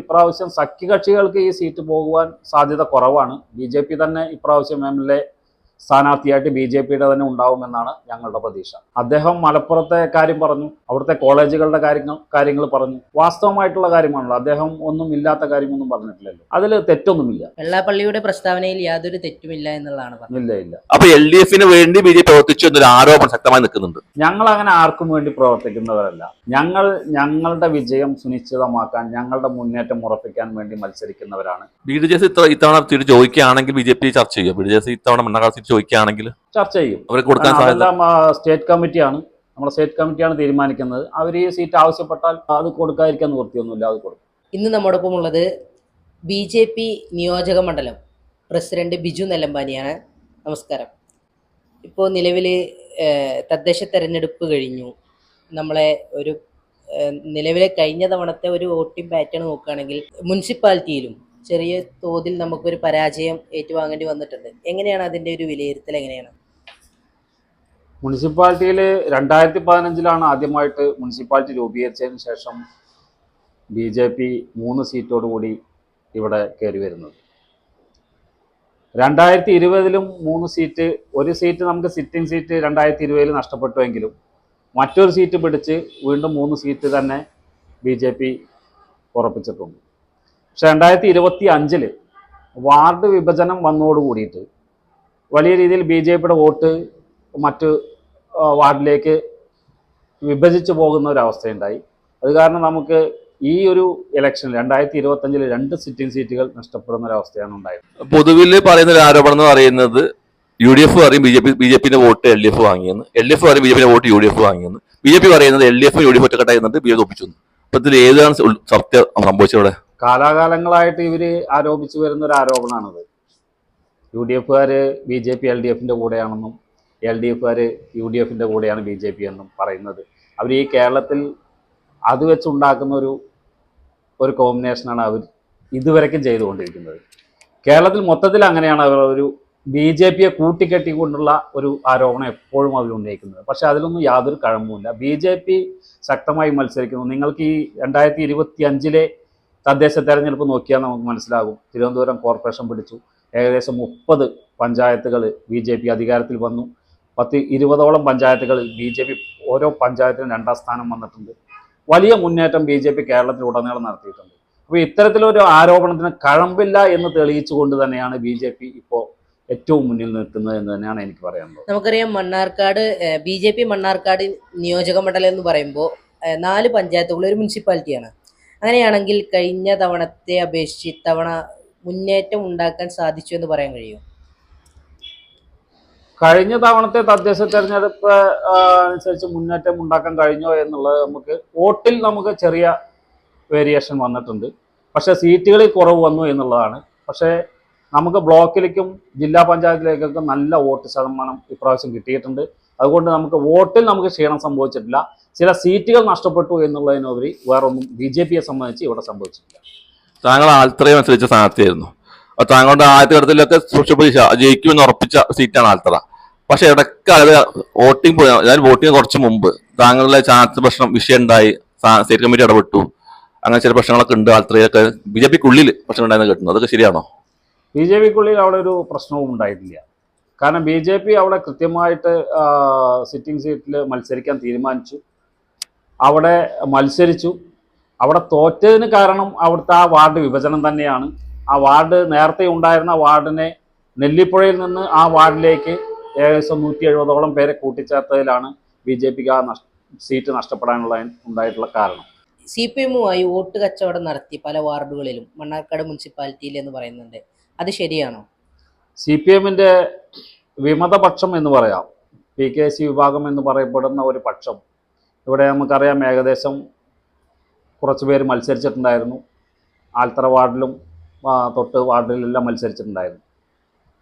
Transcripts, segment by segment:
ഇപ്രാവശ്യം സഖ്യകക്ഷികൾക്ക് ഈ സീറ്റ് പോകുവാൻ സാധ്യത കുറവാണ്. ബി ജെ പി തന്നെ ഇപ്രാവശ്യം എം എൽ എ സ്ഥാനാർത്ഥിയായിട്ട് ബി ജെ പിയുടെ തന്നെ ഉണ്ടാവുമെന്നാണ് ഞങ്ങളുടെ പ്രതീക്ഷ. അദ്ദേഹം മലപ്പുറത്തെ കാര്യം പറഞ്ഞു അവിടുത്തെ കോളേജുകളുടെ കാര്യങ്ങൾ കാര്യങ്ങൾ പറഞ്ഞു. വാസ്തവമായിട്ടുള്ള കാര്യമാണല്ലോ അദ്ദേഹം ഒന്നും ഇല്ലാത്ത കാര്യമൊന്നും പറഞ്ഞിട്ടില്ലല്ലോ. അതിൽ തെറ്റൊന്നുമില്ല. വെള്ളാപ്പള്ളിയുടെ പ്രസ്താവനയിൽ യാതൊരു തെറ്റുമില്ല എന്നുള്ളതാണ് ഇല്ല ഇല്ല. അപ്പൊ എൽ ഡി എഫിന് വേണ്ടി ബി ജെ പി പ്രവർത്തിച്ചു എന്നൊരു ആരോപണം ശക്തമായി നിൽക്കുന്നുണ്ട്. ഞങ്ങൾ അങ്ങനെ ആർക്കും വേണ്ടി പ്രവർത്തിക്കുന്നവരല്ല. ഞങ്ങൾ ഞങ്ങളുടെ വിജയം സുനിശ്ചിതമാക്കാൻ ഞങ്ങളുടെ മുന്നേറ്റം ഉറപ്പിക്കാൻ വേണ്ടി മത്സരിക്കുന്നവരാണ്. ബി ഡി ജെ സി ഇത്ര ഇത്തവണ തിരിച്ചു ചോദിക്കുകയാണെങ്കിൽ ബി ജെ പി ചർച്ച ചെയ്യുക ബി ഡി ജെ സി ഇത്തവണ സീറ്റ് ചോദിക്കുകയാണെങ്കിൽ ചർച്ച ചെയ്യും. അവർ കൊടുക്കാൻ സാധ്യത സ്റ്റേറ്റ് കമ്മിറ്റിയാണ്. നമ്മുടെ സ്റ്റേറ്റ് കമ്മിറ്റിയാണ് തീരുമാനിക്കുന്നത്. അവർ ഈ സീറ്റ് ആവശ്യപ്പെട്ടാൽ അത് കൊടുക്കാതിരിക്കാൻ നിവൃത്തിയൊന്നുമില്ല അത് കൊടുക്കും. ഇന്ന് നമ്മോടൊപ്പം ഉള്ളത് ബി ജെ പി നിയോജക മണ്ഡലം പ്രസിഡന്റ് ബിജു നെല്ലമ്പാനിയാണ്. നമസ്കാരം. ഇപ്പോൾ നിലവിൽ തദ്ദേശ തെരഞ്ഞെടുപ്പ് കഴിഞ്ഞു. നമ്മളെ ഒരു നിലവിലെ കഴിഞ്ഞ തവണത്തെ ഒരു വോട്ടിംഗ് പാറ്റേൺ നോക്കുകയാണെങ്കിൽ മുനിസിപ്പാലിറ്റിയിലും ചെറിയ തോതിൽ നമുക്കൊരു പരാജയം ഏറ്റുവാങ്ങേണ്ടി വന്നിട്ടുണ്ട്. എങ്ങനെയാണ് അതിന്റെ ഒരു വിലയിരുത്തൽ എങ്ങനെയാണ്? മുനിസിപ്പാലിറ്റിയിൽ രണ്ടായിരത്തി പതിനഞ്ചിലാണ് ആദ്യമായിട്ട് മുനിസിപ്പാലിറ്റി രൂപീകരിച്ചതിന് ശേഷം ബി ജെ പി മൂന്ന് സീറ്റോടുകൂടി ഇവിടെ കയറി വരുന്നത്. രണ്ടായിരത്തി ഇരുപതിലും മൂന്ന് സീറ്റ് ഒരു സീറ്റ് നമുക്ക് സിറ്റിംഗ് സീറ്റ് രണ്ടായിരത്തി ഇരുപതിൽ നഷ്ടപ്പെട്ടുവെങ്കിലും മറ്റൊരു സീറ്റ് പിടിച്ച് വീണ്ടും മൂന്ന് സീറ്റ് തന്നെ ബി ജെ പി ഉറപ്പിച്ചിട്ടുണ്ട്. പക്ഷെ രണ്ടായിരത്തി ഇരുപത്തി അഞ്ചിൽ വാർഡ് വിഭജനം വന്നോട് കൂടിയിട്ട് വലിയ രീതിയിൽ ബി ജെ പിയുടെ വോട്ട് മറ്റ് വാർഡിലേക്ക് വിഭജിച്ചു പോകുന്ന ഒരു അവസ്ഥയുണ്ടായി. അത് കാരണം നമുക്ക് ഈ ഒരു ഇലക്ഷൻ രണ്ടായിരത്തി ഇരുപത്തഞ്ചിൽ രണ്ട് സിറ്റിംഗ് സീറ്റുകൾ നഷ്ടപ്പെടുന്ന ഒരു അവസ്ഥയാണ് ഉണ്ടായത്. പൊതുവിൽ പറയുന്ന ഒരു ആരോപണം എന്ന് പറയുന്നത് യു ഡി എഫ് പറയും B J P B J പിന്റെ വോട്ട് എൽ ഡി എഫ് വാങ്ങിയെന്ന്. എൽ ഡി എഫ് പറയും ബി ജെ പിന്റെ വോട്ട് യു ഡി എഫ് വാങ്ങിയെന്ന്. ബി ജെ പി പറയുന്നത് L D F U D F ഒറ്റക്കെട്ടായി എന്നിട്ട് ബി ജെ പി ഒപ്പിച്ചു അപ്പത്തിൽ ഏതാണ് സത്യം സംഭവിച്ചവിടെ കാലാകാലങ്ങളായിട്ട് ഇവർ ആരോപിച്ചു വരുന്ന ഒരു ആരോപണമാണത് U D എഫുകാർ B J P L D എഫിന്റെ കൂടെയാണെന്നും എൽ ഡി എഫുകാർ യു ഡി എഫിന്റെ കൂടെയാണ് ബി ജെ പി എന്നും പറയുന്നത്. അവർ ഈ കേരളത്തിൽ അത് വെച്ചുണ്ടാക്കുന്ന ഒരു ഒരു കോമ്പിനേഷനാണ് അവർ ഇതുവരെക്കും ചെയ്തുകൊണ്ടിരിക്കുന്നത്. കേരളത്തിൽ മൊത്തത്തിൽ അങ്ങനെയാണ് അവർ ഒരു ബി ജെ പിയെ കൂട്ടിക്കെട്ടിക്കൊണ്ടുള്ള ഒരു ആരോപണം എപ്പോഴും അവർ ഉന്നയിക്കുന്നത്. പക്ഷെ അതിലൊന്നും യാതൊരു കഴമ്പുമില്ല. ബി ജെ പി ശക്തമായി മത്സരിക്കുന്നു. നിങ്ങൾക്ക് ഈ രണ്ടായിരത്തി ഇരുപത്തി അഞ്ചിലെ തദ്ദേശ തെരഞ്ഞെടുപ്പ് നോക്കിയാൽ നമുക്ക് മനസ്സിലാകും. തിരുവനന്തപുരം കോർപ്പറേഷൻ പിടിച്ചു. ഏകദേശം മുപ്പത് പഞ്ചായത്തുകൾ ബി ജെ പി അധികാരത്തിൽ വന്നു. പത്ത് ഇരുപതോളം പഞ്ചായത്തുകളിൽ ബി ജെ പി ഓരോ പഞ്ചായത്തിനും രണ്ടാം സ്ഥാനം വന്നിട്ടുണ്ട്. വലിയ മുന്നേറ്റം ബി ജെ പി കേരളത്തിൽ ഉടനീളം നടത്തിയിട്ടുണ്ട്. അപ്പോൾ ഇത്തരത്തിലൊരു ആരോപണത്തിന് കഴമ്പില്ല എന്ന് തെളിയിച്ചുകൊണ്ട് തന്നെയാണ് ബി ജെ പി ഇപ്പോൾ ഏറ്റവും മുന്നിൽ നിൽക്കുന്നത് എന്ന് തന്നെയാണ് എനിക്ക് പറയാനുള്ളത്. നമുക്കറിയാം Mannarkkad B J P Mannarkkad നിയോജക മണ്ഡലം എന്ന് പറയുമ്പോൾ നാല് പഞ്ചായത്തുകൾ ഒരു മുനിസിപ്പാലിറ്റിയാണ്. അങ്ങനെയാണെങ്കിൽ കഴിഞ്ഞ തവണത്തെ അപേക്ഷിച്ച് ഇത്തവണ മുന്നേറ്റം ഉണ്ടാക്കാൻ സാധിച്ചു എന്ന് പറയാൻ കഴിയും കഴിഞ്ഞ തവണത്തെ തദ്ദേശ തെരഞ്ഞെടുപ്പ് അനുസരിച്ച് മുന്നേറ്റം ഉണ്ടാക്കാൻ കഴിഞ്ഞോ എന്നുള്ളത് നമുക്ക് വോട്ടിൽ നമുക്ക് ചെറിയ വേരിയേഷൻ വന്നിട്ടുണ്ട്. പക്ഷേ സീറ്റുകളിൽ കുറവ് വന്നു എന്നുള്ളതാണ്. പക്ഷേ നമുക്ക് ബ്ലോക്കിലേക്കും ജില്ലാ പഞ്ചായത്തിലേക്കൊക്കെ നല്ല വോട്ട് ശതമാനം ഇപ്രാവശ്യം കിട്ടിയിട്ടുണ്ട്. അതുകൊണ്ട് നമുക്ക് വോട്ടിൽ നമുക്ക് ക്ഷീണം സംഭവിച്ചിട്ടില്ല. ചില സീറ്റുകൾ നഷ്ടപ്പെട്ടു എന്നുള്ളതിനുപരി വേറൊന്നും ബി ജെ പിയെ സംബന്ധിച്ച് ഇവിടെ സംഭവിച്ചിട്ടില്ല. താങ്കൾ ആൽത്തറയെ മത്സരിച്ച സ്ഥാനാർത്ഥിയായിരുന്നു. അപ്പൊ താങ്കളുടെ ആദ്യത്തെ ഘട്ടത്തിലൊക്കെ സുഷപ്രതീക്ഷ ജയിക്കുമെന്ന് ഉറപ്പിച്ച സീറ്റാണ് ആൽത്തറ. പക്ഷെ ഇടയ്ക്ക് അത് വോട്ടിംഗ് അതായത് വോട്ടിംഗ് കുറച്ച് മുമ്പ് താങ്കളുടെ ചാൻസ് പ്രശ്നം വിഷയം ഉണ്ടായി. സ്റ്റേറ്റ് കമ്മിറ്റി ഇടപെട്ടു. അങ്ങനെ ചില പ്രശ്നങ്ങളൊക്കെ ഉണ്ട് ആൽത്തറയൊക്കെ ബി ജെ പിക്കുള്ളിൽ പ്രശ്നം ഉണ്ടായിരുന്നു കേട്ടുന്നത് അതൊക്കെ ശരിയാണോ? ബി ജെ പിക്കുള്ളിൽ അവിടെ ഒരു പ്രശ്നവും ഉണ്ടായിട്ടില്ല. കാരണം ബി ജെ പി അവിടെ കൃത്യമായിട്ട് സിറ്റിംഗ് സീറ്റിൽ മത്സരിക്കാൻ തീരുമാനിച്ചു. അവിടെ മത്സരിച്ചു. അവിടെ തോറ്റതിന് കാരണം അവിടുത്തെ ആ വാർഡ് വിഭജനം തന്നെയാണ്. ആ വാർഡ് നേരത്തെ ഉണ്ടായിരുന്ന വാർഡിനെ നെല്ലിപ്പുഴയിൽ നിന്ന് ആ വാർഡിലേക്ക് ഏകദേശം നൂറ്റി എഴുപതോളം പേരെ കൂട്ടിച്ചേർത്തതിലാണ് ബി ജെ പിക്ക് ആ സീറ്റ് നഷ്ടപ്പെടാനുള്ള ഉണ്ടായിട്ടുള്ള കാരണം. സി പി എമ്മുമായി വോട്ട് കച്ചവടം നടത്തി പല വാർഡുകളിലും മണ്ണാർക്കാട് മുനിസിപ്പാലിറ്റിയിൽ എന്ന് പറയുന്നുണ്ട്. അത് ശരിയാണോ? സി പി എമ്മിന്റെ വിമതപക്ഷം എന്ന് പറയാം. പി കെ സി വിഭാഗം എന്ന് പറയപ്പെടുന്ന ഒരു പക്ഷം. ഇവിടെ നമുക്കറിയാം ഏകദേശം കുറച്ച് പേര് മത്സരിച്ചിട്ടുണ്ടായിരുന്നു. ആൽത്തറ വാർഡിലും തൊട്ട് വാർഡിലെല്ലാം മത്സരിച്ചിട്ടുണ്ടായിരുന്നു.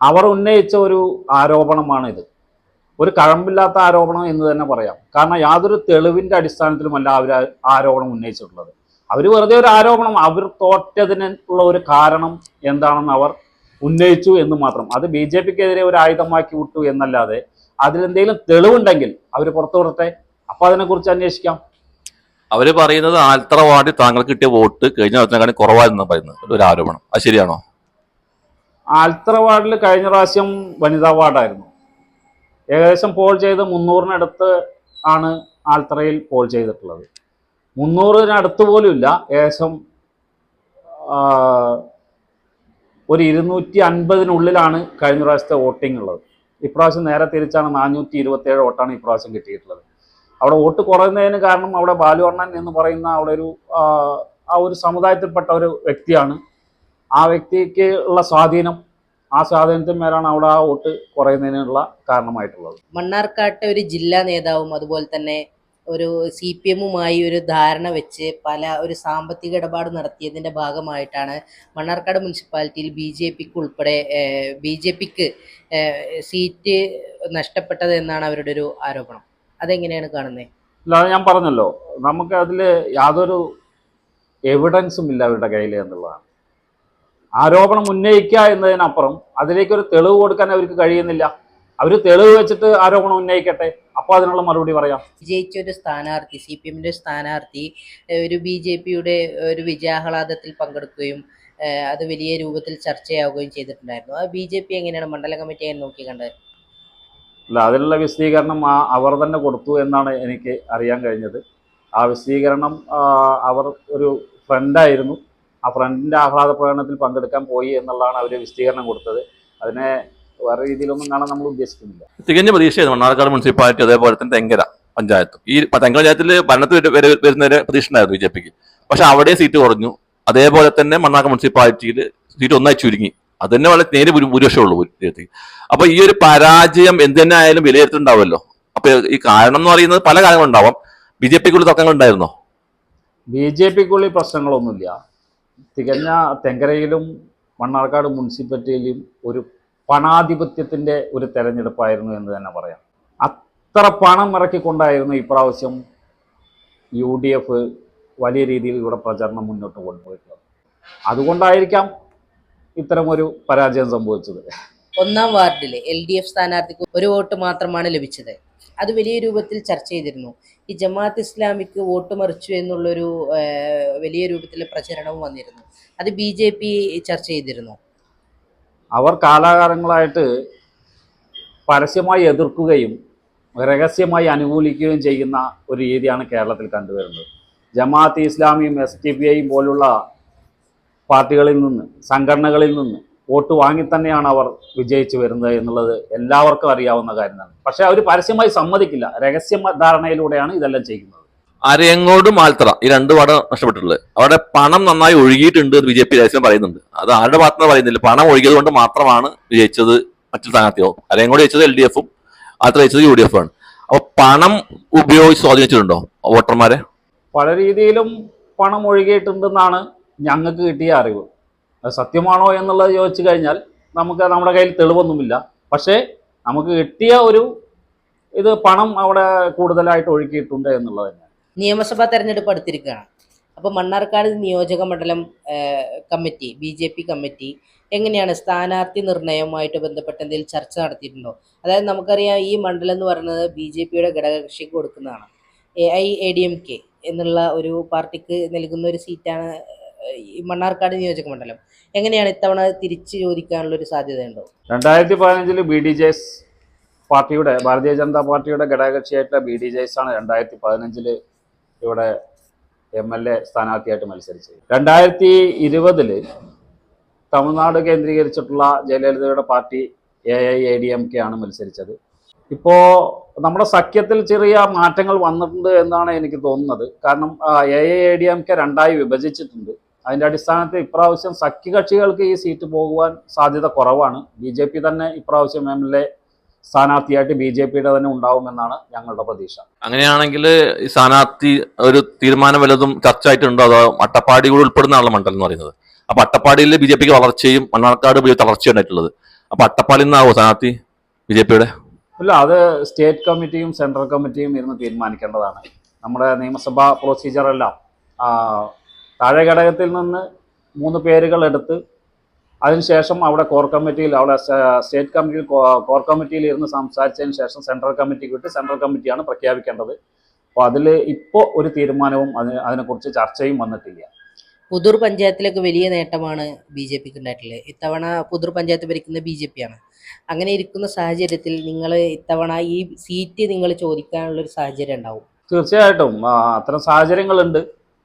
അവർ ഉന്നയിച്ച ഒരു ആരോപണമാണ് ഇത് ഒരു കഴമ്പില്ലാത്ത ആരോപണം എന്ന് തന്നെ പറയാം. കാരണം യാതൊരു തെളിവിന്റെ അടിസ്ഥാനത്തിലുമല്ല അവർ ആരോപണം ഉന്നയിച്ചിട്ടുള്ളത്. അവർ വെറുതെ ഒരു ആരോപണം അവർ തോറ്റതിനുള്ള ഒരു കാരണം എന്താണെന്ന് അവർ ഉന്നയിച്ചു എന്ന് മാത്രം. അത് ബി ജെ പിക്കെതിരെ ഒരു ആയുധമാക്കി വിട്ടു എന്നല്ലാതെ അതിലെന്തെങ്കിലും തെളിവുണ്ടെങ്കിൽ അവർ പുറത്തു വിടട്ടെ? അപ്പോൾ അതിനെക്കുറിച്ച് അന്വേഷിക്കാം. അവർ പറയുന്നത് ആൽത്തറ വാർഡിൽ താങ്കൾക്ക് കിട്ടിയ വോട്ട് കഴിഞ്ഞ വർഷത്തിനെക്കാളും കുറവായിരുന്നു പറയുന്നത്. ഒരു ആരോപണം. അത് ശരിയാണോ? ആൽത്തറ വാർഡിൽ കഴിഞ്ഞ പ്രാവശ്യം വനിതാ വാർഡായിരുന്നു. ഏകദേശം പോൾ ചെയ്ത് മുന്നൂറിനടുത്ത് ആണ് ആൽത്തറയിൽ പോൾ ചെയ്തിട്ടുള്ളത്. മുന്നൂറിനടുത്ത് പോലും ഇല്ല. ഏകദേശം ഒരു ഇരുന്നൂറ്റി അൻപതിനുള്ളിലാണ് കഴിഞ്ഞ പ്രാവശ്യത്തെ വോട്ടിംഗ് ഉള്ളത്. ഇപ്രാവശ്യം നേരെ തിരിച്ചാണ് നാനൂറ്റി ഇരുപത്തേഴ് വോട്ടാണ് ഇപ്രാവശ്യം കിട്ടിയിട്ടുള്ളത്. അവിടെ വോട്ട് കുറയുന്നതിന് കാരണം അവിടെ ബാലുവർണൻ എന്ന് പറയുന്ന അവിടെ ഒരു ആ ഒരു സമുദായത്തിൽപ്പെട്ട ഒരു വ്യക്തിയാണ്. ആ വ്യക്തിക്ക് ഉള്ള സ്വാധീനം ആ സ്വാധീനത്തിന് മേലാണ് അവിടെ ആ വോട്ട് കുറയുന്നതിനുള്ള കാരണമായിട്ടുള്ളത്. മണ്ണാർക്കാട്ടെ ഒരു ജില്ലാ നേതാവും അതുപോലെ തന്നെ ഒരു സി പി എമ്മുമായി ഒരു ധാരണ വെച്ച് പല ഒരു സാമ്പത്തിക ഇടപാട് നടത്തിയതിന്റെ ഭാഗമായിട്ടാണ് മണ്ണാർക്കാട് മുനിസിപ്പാലിറ്റിയിൽ ബി ജെ പിക്ക് ഉൾപ്പെടെ ബി ജെ പിക്ക് സീറ്റ് നഷ്ടപ്പെട്ടത് എന്നാണ് അവരുടെ ഒരു ആരോപണം. അതെങ്ങനെയാണ് കാണുന്നത് അല്ല ഞാൻ പറഞ്ഞല്ലോ. നമുക്ക് അതിൽ യാതൊരു എവിഡൻസും ഇല്ല അവരുടെ കയ്യിൽ എന്നുള്ളതാണ്. ആരോപണം ഉന്നയിക്കുക എന്നതിനപ്പുറം അതിലേക്കൊരു തെളിവ് കൊടുക്കാൻ അവർക്ക് കഴിയുന്നില്ല. അവർ തെളിവ് വെച്ചിട്ട് ആരോപണം ഉന്നയിക്കട്ടെ? അപ്പൊ അതിനുള്ള മറുപടി പറയാം. വിജയിച്ച ഒരു സ്ഥാനാർത്ഥി സി പി എമ്മിന്റെ സ്ഥാനാർത്ഥി ഒരു ബി ജെ പിയുടെ ഒരു വിജയാഹ്ലാദത്തിൽ പങ്കെടുക്കുകയും അത് വലിയ രൂപത്തിൽ ചർച്ചയാവുകയും ചെയ്തിട്ടുണ്ടായിരുന്നു. ആ ബി ജെ പി എങ്ങനെയാണ്? മണ്ഡല കമ്മിറ്റി നോക്കി കണ്ടത്? അല്ല അതിനുള്ള വിശദീകരണം ആ അവർ തന്നെ കൊടുത്തു എന്നാണ് എനിക്ക് അറിയാൻ കഴിഞ്ഞത്. ആ വിശദീകരണം അവർ ഒരു ഫ്രണ്ടായിരുന്നു. ആ ഫ്രണ്ടിന്റെ ആഹ്ലാദ പ്രകടനത്തിൽ പങ്കെടുക്കാൻ പോയി എന്നുള്ളതാണ് അവർ വിശദീകരണം കൊടുത്തത്. അതിനെ വേറെ രീതിയിലൊന്നും കാണാൻ നമ്മൾ ഉദ്ദേശിക്കുന്നില്ല. തികഞ്ഞ പ്രതീക്ഷയായിരുന്നു മണ്ണാർക്കാട് മുനിസിപ്പാലിറ്റി അതേപോലെ തന്നെ തെങ്കര പഞ്ചായത്തും. ഈ തെങ്കര പഞ്ചായത്തിൽ ഭരണത്തിൽ വരുന്ന വരെ വരുന്നവരെ പ്രതീക്ഷ ഉണ്ടായിരുന്നു ബി ജെ പിക്ക്. പക്ഷെ അവിടെ സീറ്റ് കുറഞ്ഞു. അതേപോലെ തന്നെ മണ്ണാർക്കാട് മുനിസിപ്പാലിറ്റിയിൽ സീറ്റ് ഒന്നായി ചുരുങ്ങി. അത് തന്നെ വളരെ നേരെ ഭൂരി- ഉള്ളൂ ഭൂരിപക്ഷത്തിൽ. അപ്പൊ ഈ ഒരു പരാജയം എന്ത് തന്നെ ആയാലും വിലയിരുത്തുന്നുണ്ടാവുമല്ലോ അപ്പൊ ഈ കാരണം എന്ന് പറയുന്നത് പല കാര്യങ്ങളുണ്ടാവാം. ബി ജെ പിക്കുള്ള തർക്കങ്ങളുണ്ടായിരുന്നോ ബി ജെ പിക്കുള്ളിൽ പ്രശ്നങ്ങളൊന്നുമില്ല. തികഞ്ഞ തെങ്കരയിലും മണ്ണാർക്കാട് മുനിസിപ്പാലിറ്റിയിലും ഒരു പണാധിപത്യത്തിന്റെ ഒരു തെരഞ്ഞെടുപ്പായിരുന്നു എന്ന് തന്നെ പറയാം. അത്ര പണം ഇറക്കിക്കൊണ്ടായിരുന്നു ഇപ്രാവശ്യം യു ഡി എഫ് വലിയ രീതിയിൽ ഇവിടെ പ്രചരണം മുന്നോട്ട് കൊണ്ടുപോയിട്ടുള്ളത്. അതുകൊണ്ടായിരിക്കാം ഇത്തരമൊരു പരാജയം സംഭവിച്ചത്. ഒന്നാം വാർഡിൽ എൽ ഡി എഫ് സ്ഥാനാർത്ഥിക്ക് ഒരു വോട്ട് മാത്രമാണ് ലഭിച്ചത്. അത് വലിയ രൂപത്തിൽ ചർച്ച ചെയ്തിരുന്നു. ഈ ജമാഅത്ത് ഇസ്ലാമിക്ക് വോട്ട് മറിച്ചു എന്നുള്ളൊരു വലിയ രൂപത്തിലെ പ്രചരണവും വന്നിരുന്നു. അത് ബി ചർച്ച ചെയ്തിരുന്നു. അവർ കാലാകാലങ്ങളായിട്ട് പരസ്യമായി എതിർക്കുകയും രഹസ്യമായി അനുകൂലിക്കുകയും ചെയ്യുന്ന ഒരു രീതിയാണ് കേരളത്തിൽ കണ്ടുവരുന്നത്. ജമാഅത്ത് ഇസ്ലാമിയും എസ് ടി പി ഐയും പോലുള്ള പാർട്ടികളിൽ നിന്ന് സംഘടനകളിൽ നിന്ന് വോട്ട് വാങ്ങി തന്നെയാണ് അവർ വിജയിച്ചു വരുന്നത് എന്നുള്ളത് എല്ലാവർക്കും അറിയാവുന്ന കാര്യമാണ്. പക്ഷേ അവർ പരസ്യമായി സമ്മതിക്കില്ല. രഹസ്യ ധാരണയിലൂടെയാണ് ഇതെല്ലാം ചെയ്യുന്നത്. അരയങ്ങോടും ആൽത്തറ ഈ രണ്ട് വാർഡ് നഷ്ടപ്പെട്ടിട്ടുള്ളത്. അവിടെ പണം നന്നായി ഒഴുകിയിട്ടുണ്ട് എന്ന് ബി ജെ പി രഹസ്യം പറയുന്നുണ്ട്. അത് ആരുടെ ഭാഗത്തുനിന്ന് പറയുന്നില്ല. പണം ഒഴുകിയത് കൊണ്ട് മാത്രമാണ് വിജയിച്ചത് മറ്റു സ്ഥാനാർത്ഥിയോ. അരയങ്ങോട് ജയിച്ചത് എൽ ഡി എഫും ആൽത്തറ ജയിച്ചത് യു ഡി എഫ് ആണ് അപ്പൊ പണം ഉപയോഗിച്ച് സ്വാധീനിച്ചിട്ടുണ്ടോ വോട്ടർമാരെ? പല രീതിയിലും പണം ഒഴുകിയിട്ടുണ്ടെന്നാണ് ഞങ്ങൾക്ക് കിട്ടിയ അറിവ്. അത് സത്യമാണോ എന്നുള്ളത് ചോദിച്ചു കഴിഞ്ഞാൽ നമുക്ക് നമ്മുടെ കയ്യിൽ തെളിവൊന്നുമില്ല. പക്ഷേ നമുക്ക് കിട്ടിയ ഒരു ഇത് പണം അവിടെ കൂടുതലായിട്ട് ഒഴുക്കിയിട്ടുണ്ട് എന്നുള്ളത് തന്നെയാണ് നിയമസഭാ തെരഞ്ഞെടുപ്പ് അടുത്തിരിക്കുകയാണ്. അപ്പോൾ മണ്ണാർക്കാട് നിയോജക മണ്ഡലം committee B J P committee എങ്ങനെയാണ് സ്ഥാനാർത്ഥി നിർണയവുമായിട്ട് ബന്ധപ്പെട്ട് എന്തെങ്കിലും ചർച്ച നടത്തിയിട്ടുണ്ടോ? അതായത് നമുക്കറിയാം ഈ മണ്ഡലം എന്ന് പറയുന്നത് ബി ജെ പിയുടെ ഘടകകക്ഷിക്ക് കൊടുക്കുന്നതാണ്. A I A D M K എന്നുള്ള ഒരു പാർട്ടിക്ക് നൽകുന്ന ഒരു സീറ്റാണ് ഈ മണ്ണാർക്കാട് നിയോജക മണ്ഡലം. എങ്ങനെയാണ് ഇത്തവണ തിരിച്ചു ചോദിക്കാനുള്ള ഒരു സാധ്യതയുണ്ടോ? രണ്ടായിരത്തി പതിനഞ്ചിൽ ബി ഡി ജെ എസ് പാർട്ടിയുടെ ഭാരതീയ ജനതാ പാർട്ടിയുടെ ഘടകകക്ഷിയായിട്ടുള്ള ബി ഡി ജെ എസ് ആണ് രണ്ടായിരത്തി പതിനഞ്ചിൽ ഇവിടെ എം എൽ എ സ്ഥാനാർത്ഥിയായിട്ട് മത്സരിച്ചത് രണ്ടായിരത്തി ഇരുപതിൽ തമിഴ്നാട് കേന്ദ്രീകരിച്ചിട്ടുള്ള ജയലളിതയുടെ party A I A D M K ആണ് മത്സരിച്ചത്. ഇപ്പോൾ നമ്മുടെ സഖ്യത്തിൽ ചെറിയ മാറ്റങ്ങൾ വന്നിട്ടുണ്ട് എന്നാണ് എനിക്ക് തോന്നുന്നത്. കാരണം A I A D M K രണ്ടായി വിഭജിച്ചിട്ടുണ്ട്. അതിന്റെ അടിസ്ഥാനത്തിൽ ഇപ്രാവശ്യം സഖ്യകക്ഷികൾക്ക് ഈ സീറ്റ് പോകുവാൻ സാധ്യത കുറവാണ്. ബി ജെ പി തന്നെ ഇപ്രാവശ്യം എം എൽ എ സ്ഥാനാർത്ഥിയായിട്ട് ബി ജെ പിയുടെ തന്നെ ഉണ്ടാവുമെന്നാണ് ഞങ്ങളുടെ പ്രതീക്ഷ. അങ്ങനെയാണെങ്കിൽ ഈ സ്ഥാനാർത്ഥി ഒരു തീരുമാനം വല്ലതും ചർച്ച ആയിട്ടുണ്ടോ അതോ അട്ടപ്പാടി ഉൾപ്പെടുന്ന ആളെ മണ്ഡലം എന്ന് പറയുന്നത്? അപ്പൊ അട്ടപ്പാടിയിൽ ബി ജെ പിക്ക് വളർച്ചയും മണ്ണാർക്കാട് തളർച്ചയും ഉണ്ടായിട്ടുള്ളത്. അപ്പൊ അട്ടപ്പാടിയിൽ നിന്നാവോ സ്ഥാനാർത്ഥി ബി ജെ പിയുടെ? അല്ല അത് സ്റ്റേറ്റ് കമ്മിറ്റിയും സെൻട്രൽ കമ്മിറ്റിയും ഇരുന്ന് തീരുമാനിക്കേണ്ടതാണ്. നമ്മുടെ നിയമസഭാ പ്രൊസീജിയറെല്ലാം എല്ലാം താഴെ ഘടകത്തിൽ നിന്ന് മൂന്ന് പേരുകൾ എടുത്ത് അതിനുശേഷം അവിടെ കോർ കമ്മിറ്റിയിൽ അവിടെ സ്റ്റേറ്റ് കമ്മിറ്റിയിൽ കോർ കമ്മിറ്റിയിൽ ഇരുന്ന് സംസാരിച്ചതിന് ശേഷം സെൻട്രൽ കമ്മിറ്റിക്ക് വിട്ട് സെൻട്രൽ കമ്മിറ്റിയാണ് പ്രഖ്യാപിക്കേണ്ടത്. അപ്പോൾ അതിൽ ഇപ്പോൾ ഒരു തീരുമാനവും അതിന് അതിനെക്കുറിച്ച് ചർച്ചയും വന്നിട്ടില്ല. പുതൂർ പഞ്ചായത്തിലേക്ക് വലിയ നേട്ടമാണ് ബി ജെ പിക്ക് ഉണ്ടായിട്ടുള്ളത്. ഇത്തവണ പുതൂർ പഞ്ചായത്ത് ഭരിക്കുന്ന ബി ജെ പി ആണ് അങ്ങനെ ഇരിക്കുന്ന സാഹചര്യത്തിൽ നിങ്ങൾ ഇത്തവണ ഈ സീറ്റ് നിങ്ങൾ ചോദിക്കാനുള്ള ഒരു സാഹചര്യം ഉണ്ടാവും? തീർച്ചയായിട്ടും. അത്തരം സാഹചര്യങ്ങളുണ്ട്.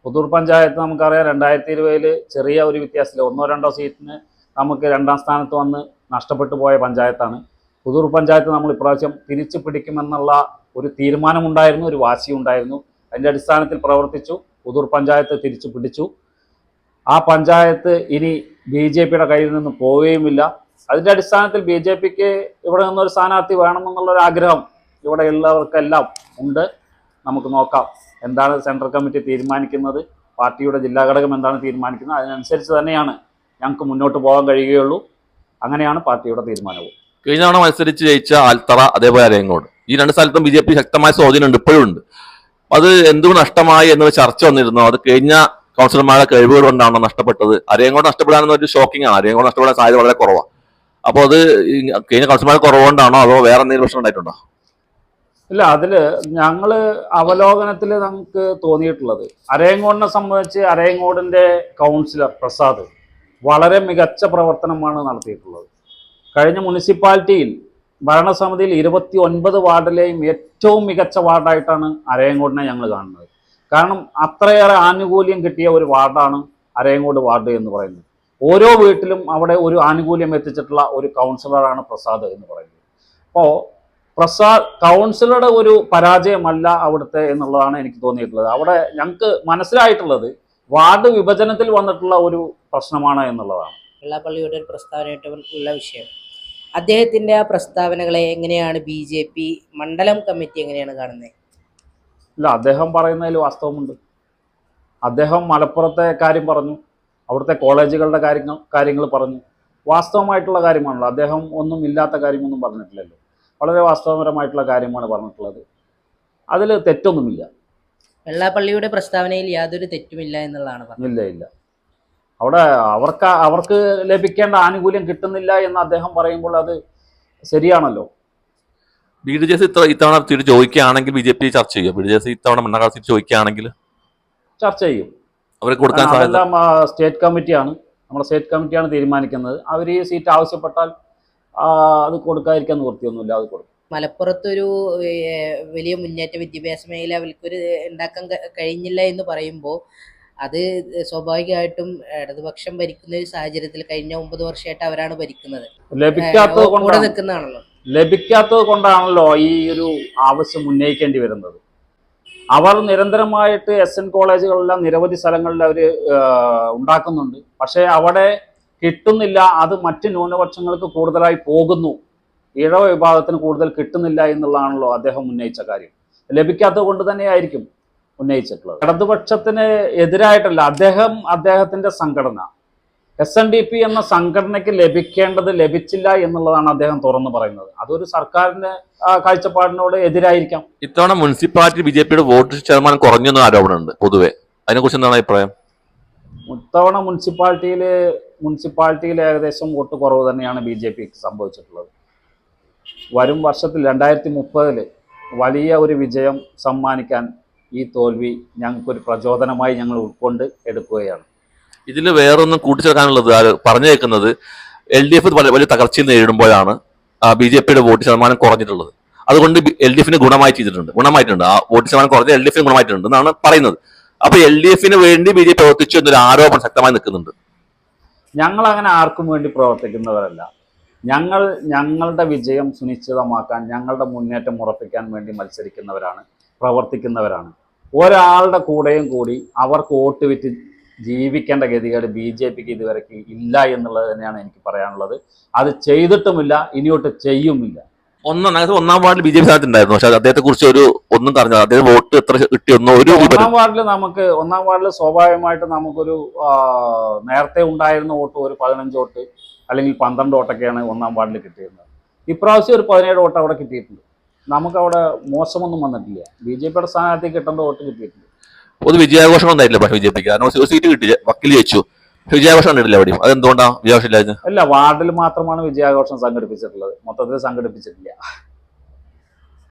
പുതൂർ പഞ്ചായത്ത് നമുക്കറിയാം രണ്ടായിരത്തി ഇരുപതിൽ ചെറിയ ഒരു വ്യത്യാസത്തിൽ ഒന്നോ രണ്ടോ സീറ്റിന് നമുക്ക് രണ്ടാം സ്ഥാനത്ത് വന്ന് നഷ്ടപ്പെട്ടു പോയ പഞ്ചായത്താണ്. പുതൂർ പഞ്ചായത്ത് നമ്മൾ ഇപ്രാവശ്യം തിരിച്ചു പിടിക്കുമെന്നുള്ള ഒരു തീരുമാനമുണ്ടായിരുന്നു ഒരു വാശി ഉണ്ടായിരുന്നു അതിന്റെ അടിസ്ഥാനത്തിൽ പ്രവർത്തിച്ചു പുതൂർ പഞ്ചായത്ത് തിരിച്ചു പിടിച്ചു. ആ പഞ്ചായത്ത് ഇനി ബി ജെ പിയുടെ കയ്യിൽ നിന്ന് പോവുകയുമില്ല. അതിന്റെ അടിസ്ഥാനത്തിൽ ബി ജെ പിക്ക് ഇവിടെ നിന്നൊരു സ്ഥാനാർത്ഥി വേണമെന്നുള്ളൊരു ആഗ്രഹം ഇവിടെ ഉള്ളവർക്കെല്ലാം ഉണ്ട്. നമുക്ക് നോക്കാം എന്താണ് സെൻട്രൽ കമ്മിറ്റി തീരുമാനിക്കുന്നത് പാർട്ടിയുടെ ജില്ലാ ഘടകം എന്താണ് തീരുമാനിക്കുന്നത് അതിനനുസരിച്ച് തന്നെയാണ് ഞങ്ങൾക്ക് മുന്നോട്ട് പോകാൻ കഴിയുകയുള്ളൂ. അങ്ങനെയാണ് പാർട്ടിയുടെ തീരുമാനവും. കഴിഞ്ഞ തവണ മത്സരിച്ച് ജയിച്ച ആൽത്തറ അതേപോലെ അരയങ്ങോട് ഈ രണ്ട് സ്ഥലത്തും ബി ജെ പി ശക്തമായ സ്വാധീനമുണ്ട് ഇപ്പോഴും ഉണ്ട്. അത് എന്തുകൊണ്ട് നഷ്ടമായി എന്നൊരു ചർച്ച വന്നിരുന്നു. അത് കഴിഞ്ഞ കൗൺസിലർമാരുടെ കഴിവുകൾ കൊണ്ടാണോ നഷ്ടപ്പെട്ടത്? അരയങ്ങോട് നഷ്ടപ്പെടാൻ ഒരു ഷോക്കിംഗ് ആണ്. അരയങ്ങോട് നഷ്ടപ്പെടാൻ സാധ്യത വളരെ കുറവാണ് അപ്പോൾ അത് കഴിഞ്ഞ കൗൺസിലർമാർ കുറവുകൊണ്ടാണോ അതോ വേറെ എന്തെങ്കിലും പ്രശ്നം ഉണ്ടായിട്ടുണ്ടോ? ഇല്ല അതിൽ ഞങ്ങൾ അവലോകനത്തിൽ നമുക്ക് തോന്നിയിട്ടുള്ളത് അരയങ്കോടിനെ സംബന്ധിച്ച് അരയങ്കോടിന്റെ കൗൺസിലർ പ്രസാദ് വളരെ മികച്ച പ്രവർത്തനമാണ് നടത്തിയിട്ടുള്ളത്. കഴിഞ്ഞ മുനിസിപ്പാലിറ്റിയിൽ ഭരണസമിതിയിൽ ഇരുപത്തി ഒൻപത് വാർഡിലെയും ഏറ്റവും മികച്ച വാർഡായിട്ടാണ് അരയങ്കോടിനെ ഞങ്ങൾ കാണുന്നത്. കാരണം അത്രയേറെ ആനുകൂല്യം കിട്ടിയ ഒരു വാർഡാണ് അരയങ്കോട് വാർഡ് എന്ന് പറയുന്നത്. ഓരോ വീട്ടിലും അവിടെ ഒരു ആനുകൂല്യം എത്തിച്ചിട്ടുള്ള ഒരു കൗൺസിലറാണ് പ്രസാദ് എന്ന് പറയുന്നത്. അപ്പോൾ പ്രസാദ് കൗൺസിലറുടെ ഒരു പരാജയമല്ല അവിടുത്തെ എന്നുള്ളതാണ് എനിക്ക് തോന്നിയിട്ടുള്ളത്. അവിടെ ഞങ്ങൾക്ക് മനസ്സിലായിട്ടുള്ളത് വാർഡ് വിഭജനത്തിൽ വന്നിട്ടുള്ള ഒരു പ്രശ്നമാണ് എന്നുള്ളതാണ്. വെള്ളാപ്പള്ളിയുടെ ഒരു പ്രസ്താവനയായിട്ട് ഉള്ള വിഷയം. അദ്ദേഹത്തിന്റെ ആ പ്രസ്താവനകളെ എങ്ങനെയാണ് ബി ജെ പി മണ്ഡലം കമ്മിറ്റി എങ്ങനെയാണ് കാണുന്നത് ഇല്ല അദ്ദേഹം പറയുന്നതിൽ വാസ്തവമുണ്ട്. അദ്ദേഹം മലപ്പുറത്തെ കാര്യം പറഞ്ഞു അവിടുത്തെ കോളേജുകളുടെ കാര്യങ്ങൾ കാര്യങ്ങൾ പറഞ്ഞു. വാസ്തവമായിട്ടുള്ള കാര്യമാണല്ലോ. അദ്ദേഹം ഒന്നും ഇല്ലാത്ത കാര്യമൊന്നും പറഞ്ഞിട്ടില്ലല്ലോ. വളരെ വാസ്തവപരമായിട്ടുള്ള കാര്യമാണ് പറഞ്ഞിട്ടുള്ളത്. അതിൽ തെറ്റൊന്നുമില്ല. വെള്ളാപ്പള്ളിയുടെ പ്രസ്താവനയിൽ യാതൊരു തെറ്റുമില്ല എന്നുള്ളതാണ് ഇല്ല ഇല്ല. അവിടെ അവർക്ക് അവർക്ക് ലഭിക്കേണ്ട ആനുകൂല്യം കിട്ടുന്നില്ല എന്ന് അദ്ദേഹം പറയുമ്പോൾ അത് ശരിയാണല്ലോ. ബി ഡി ജെ സി ഇത്ര ഇത്തവണ തിരിച്ച് ചോദിക്കുകയാണെങ്കിൽ ബി ജെ പി ചർച്ച ചെയ്യുക ബി ഡി ജെ സി ഇത്തവണ മണ്ണാക്കാട് സീറ്റ് ചോദിക്കുകയാണെങ്കിൽ? ചർച്ച ചെയ്യും. അവർക്ക് കൊടുക്കാൻ അതെല്ലാം സ്റ്റേറ്റ് കമ്മിറ്റിയാണ്. നമ്മുടെ സ്റ്റേറ്റ് കമ്മിറ്റിയാണ് തീരുമാനിക്കുന്നത്. അവർ ഈ സീറ്റ് ആവശ്യപ്പെട്ടാൽ അത് കൊടുക്കാതിരിക്കാൻ നിവൃത്തിയൊന്നുമില്ല അത് കൊടുക്കും. മലപ്പുറത്തൊരു വലിയ മുന്നേറ്റ വിദ്യാഭ്യാസ മേഖല അവർക്കൊരു ഉണ്ടാക്കാൻ കഴിഞ്ഞില്ല എന്ന് പറയുമ്പോൾ അത് സ്വാഭാവികമായിട്ടും ഇടതുപക്ഷം ഭരിക്കുന്ന ഒരു സാഹചര്യത്തിൽ കഴിഞ്ഞ ഒമ്പത് വർഷമായിട്ട് അവരാണ് ഭരിക്കുന്നത്. ലഭിക്കാത്തത് ഏഹ്, കൂടെ നിൽക്കുന്നതാണല്ലോ. ലഭിക്കാത്തത് കൊണ്ടാണല്ലോ ഈ ഒരു ആവശ്യം ഉന്നയിക്കേണ്ടി വരുന്നത്. അവർ നിരന്തരമായിട്ട് എസ് എൻ കോളേജുകളെല്ലാം നിരവധി സ്ഥലങ്ങളിൽ അവർ ഉണ്ടാക്കുന്നുണ്ട്. പക്ഷേ അവിടെ കിട്ടുന്നില്ല അത് മറ്റ് ന്യൂനപക്ഷങ്ങൾക്ക് കൂടുതലായി പോകുന്നു. ഇഴവ വിഭാഗത്തിന് കൂടുതൽ കിട്ടുന്നില്ല എന്നുള്ളതാണല്ലോ അദ്ദേഹം ഉന്നയിച്ച കാര്യം. ലഭിക്കാത്തത് കൊണ്ട് തന്നെയായിരിക്കും. ഉന്നയിച്ചിട്ടുള്ളത്. ഇടതുപക്ഷത്തിന് എതിരായിട്ടല്ല അദ്ദേഹം അദ്ദേഹത്തിന്റെ സംഘടന. എസ് എൻ ഡി പി എന്ന സംഘടനയ്ക്ക് ലഭിക്കേണ്ടത് ലഭിച്ചില്ല എന്നുള്ളതാണ് അദ്ദേഹം തുറന്നു പറയുന്നത്. അതൊരു സർക്കാരിന്റെ കാഴ്ചപ്പാടിനോട് എതിരായിരിക്കാം. ഇത്തവണ മുനിസിപ്പാലിറ്റി ബി ജെ പിയുടെ വോട്ട് ശതമാനം കുറഞ്ഞെന്ന് ആരോപണമുണ്ട് പൊതുവെ. അതിനെക്കുറിച്ച് എന്താണ് അഭിപ്രായം? ഇത്തവണ മുനിസിപ്പാലിറ്റിയിൽ മുനിസിപ്പാലിറ്റിയിൽ ഏകദേശം വോട്ട് കുറവ് തന്നെയാണ് ബി ജെ പിക്ക് സംഭവിച്ചിട്ടുള്ളത്. വരും വർഷത്തിൽ രണ്ടായിരത്തി മുപ്പതിൽ വലിയ ഒരു വിജയം സമ്മാനിക്കാൻ ഈ തോൽവി ഞങ്ങൾക്കൊരു പ്രചോദനമായി ഞങ്ങൾ ഉൾക്കൊണ്ട് എടുക്കുകയാണ്. ഇതിൽ വേറൊന്നും കൂട്ടിച്ചേർക്കാനുള്ളത് പറഞ്ഞേക്കുന്നത് എൽ ഡി എഫ് വലിയ തകർച്ചയിൽ നേരിടുമ്പോഴാണ് ബി ജെ പിയുടെ വോട്ട് ശതമാനം കുറഞ്ഞിട്ടുള്ളത്. അതുകൊണ്ട് എൽ ഡി എഫിന് ഗുണമായി ചെയ്തിട്ടുണ്ട് ഗുണമായിട്ടുണ്ട്. ആ വോട്ട് ശതമാനം കുറഞ്ഞ എൽ ഡി എഫിന് ഗുണമായിട്ടുണ്ട് എന്നാണ് പറയുന്നത്. അപ്പൊ എൽ ഡി എഫിന് വേണ്ടി ബി ജെ പി പ്രവർത്തിച്ചു എന്നൊരു ആരോപണം ശക്തമായി നിൽക്കുന്നുണ്ട്. ഞങ്ങൾ അങ്ങനെ ആർക്കും വേണ്ടി പ്രവർത്തിക്കുന്നവരല്ല. ഞങ്ങൾ ഞങ്ങളുടെ വിജയം സുനിശ്ചിതമാക്കാൻ ഞങ്ങളുടെ മുന്നേറ്റം ഉറപ്പിക്കാൻ വേണ്ടി മത്സരിക്കുന്നവരാണ് പ്രവർത്തിക്കുന്നവരാണ്. ഒരാളുടെ കൂടെയും കൂടി അവർക്ക് വോട്ട് വിറ്റ് ജീവിക്കേണ്ട ഗതികേട് ബി ജെ പിക്ക് ഇതുവരെക്ക് ഇല്ല എന്നുള്ളത് തന്നെയാണ് എനിക്ക് പറയാനുള്ളത്. അത് ചെയ്തിട്ടുമില്ല ഇനിയോട്ട് ചെയ്യുമില്ല. ഒന്നാം ഒന്നാം വാർഡിൽ ബി ജെ പി സ്ഥാനത്തുണ്ടായിരുന്നു. പക്ഷെ അദ്ദേഹത്തെ കുറിച്ച് ഒരു ഒന്നും പറഞ്ഞു അദ്ദേഹം വോട്ട് എത്ര കിട്ടിയൊന്നോ ഒരു ഒന്നാം വാർഡിൽ നമുക്ക് ഒന്നാം വാർഡിൽ സ്വാഭാവികമായിട്ട് നമുക്കൊരു നേരത്തെ ഉണ്ടായിരുന്ന വോട്ട് ഒരു പതിനഞ്ച് വോട്ട് അല്ലെങ്കിൽ പന്ത്രണ്ട് വോട്ടൊക്കെയാണ് ഒന്നാം വാർഡിൽ കിട്ടിയിരുന്നത്. ഇപ്രാവശ്യം ഒരു പതിനേഴ് വോട്ട് അവിടെ കിട്ടിയിട്ടുണ്ട്. നമുക്കവിടെ മോശമൊന്നും വന്നിട്ടില്ല. ബി ജെ പിയുടെ സ്ഥാനാർത്ഥി കിട്ടേണ്ട വോട്ട് കിട്ടിയിട്ടുണ്ട് ഒരു വിജയാഘോഷം ഉണ്ടായിട്ടില്ല പക്ഷേ ബി ജെ പിക്ക് കാരണം ഒരു സീറ്റ് കിട്ടി വക്കീൽ ജയിച്ചു. വിജയാഘോഷം കണ്ടിട്ടില്ല അവിടെയും അതെന്തുകൊണ്ടാണ് വിജയാഘോഷം ഇല്ലായിരുന്നു അല്ല വാർഡിൽ മാത്രമാണ് വിജയാഘോഷം സംഘടിപ്പിച്ചിട്ടുള്ളത്. മൊത്തത്തിൽ സംഘടിപ്പിച്ചിട്ടില്ല.